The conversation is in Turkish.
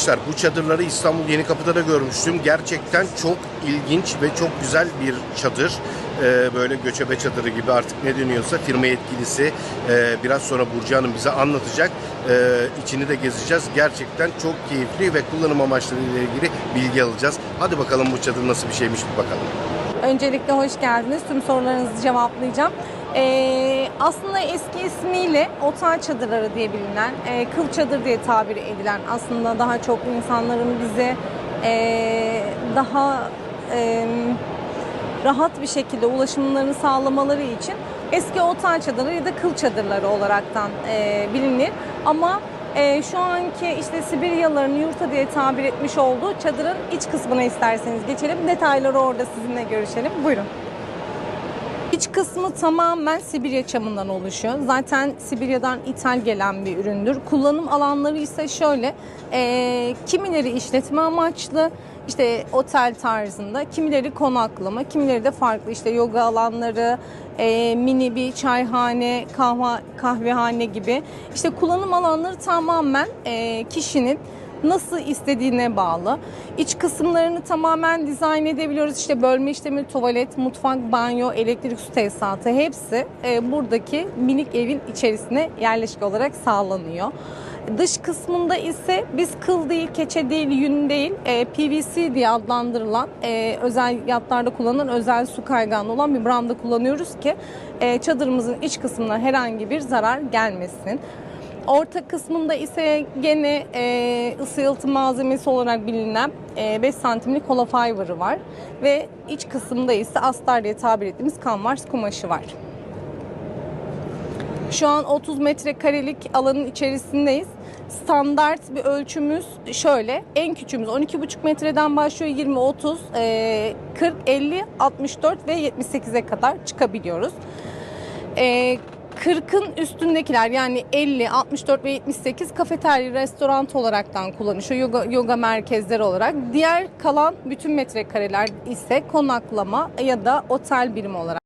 Arkadaşlar bu çadırları İstanbul Yenikapı'da da görmüştüm. Gerçekten çok ilginç ve çok güzel bir çadır. Ee, böyle göçebe çadırı gibi artık ne deniyorsa firma yetkilisi e, biraz sonra Burcu Hanım bize anlatacak. Ee, içini de gezeceğiz. Gerçekten çok keyifli ve kullanım amaçları ile ilgili bilgi alacağız. Hadi bakalım bu çadır nasıl bir şeymiş bir bakalım. Öncelikle hoş geldiniz. Tüm sorularınızı cevaplayacağım. Ee, aslında eski ismiyle otel çadırları diye bilinen, e, kıl çadır diye tabir edilen aslında daha çok insanların bize e, daha e, rahat bir şekilde ulaşımlarını sağlamaları için eski otel çadırları ya da kıl çadırları olaraktan e, bilinir. Ama e, şu anki işte Sibiryalıların yurta diye tabir etmiş olduğu çadırın iç kısmına isterseniz geçelim. Detayları orada sizinle görüşelim. Buyurun. İç kısmı tamamen Sibirya çamından oluşuyor. Zaten Sibirya'dan ithal gelen bir üründür. Kullanım alanları ise şöyle, e, kimileri işletme amaçlı, işte otel tarzında, kimileri konaklama, kimileri de farklı işte yoga alanları, e, mini bir çayhane, kahve, kahvehane gibi. İşte kullanım alanları tamamen e, kişinin nasıl istediğine bağlı. İç kısımlarını tamamen dizayn edebiliyoruz. İşte bölme işlemi, tuvalet, mutfak, banyo, elektrik su tesisatı hepsi e, buradaki minik evin içerisine yerleşik olarak sağlanıyor. Dış kısmında ise biz kıl değil, keçe değil, yün değil, e, PVC diye adlandırılan e, özel yatlarda kullanılan özel su kaygağında olan bir branda kullanıyoruz ki e, çadırımızın iç kısmına herhangi bir zarar gelmesin. Orta kısmında ise gene e, ısı yalıtım malzemesi olarak bilinen e, 5 santimlik hollow fiber'ı var. Ve iç kısımda ise astar diye tabir ettiğimiz kanvas kumaşı var. Şu an 30 metrekarelik alanın içerisindeyiz. Standart bir ölçümüz şöyle. En küçüğümüz 12,5 metreden başlıyor. 20, 30, e, 40, 50, 64 ve 78'e kadar çıkabiliyoruz. E, 40'ın üstündekiler yani 50, 64 ve 78 kafeterya, restoran olaraktan kullanışıyor. Yoga, yoga merkezleri olarak. Diğer kalan bütün metrekareler ise konaklama ya da otel birimi olarak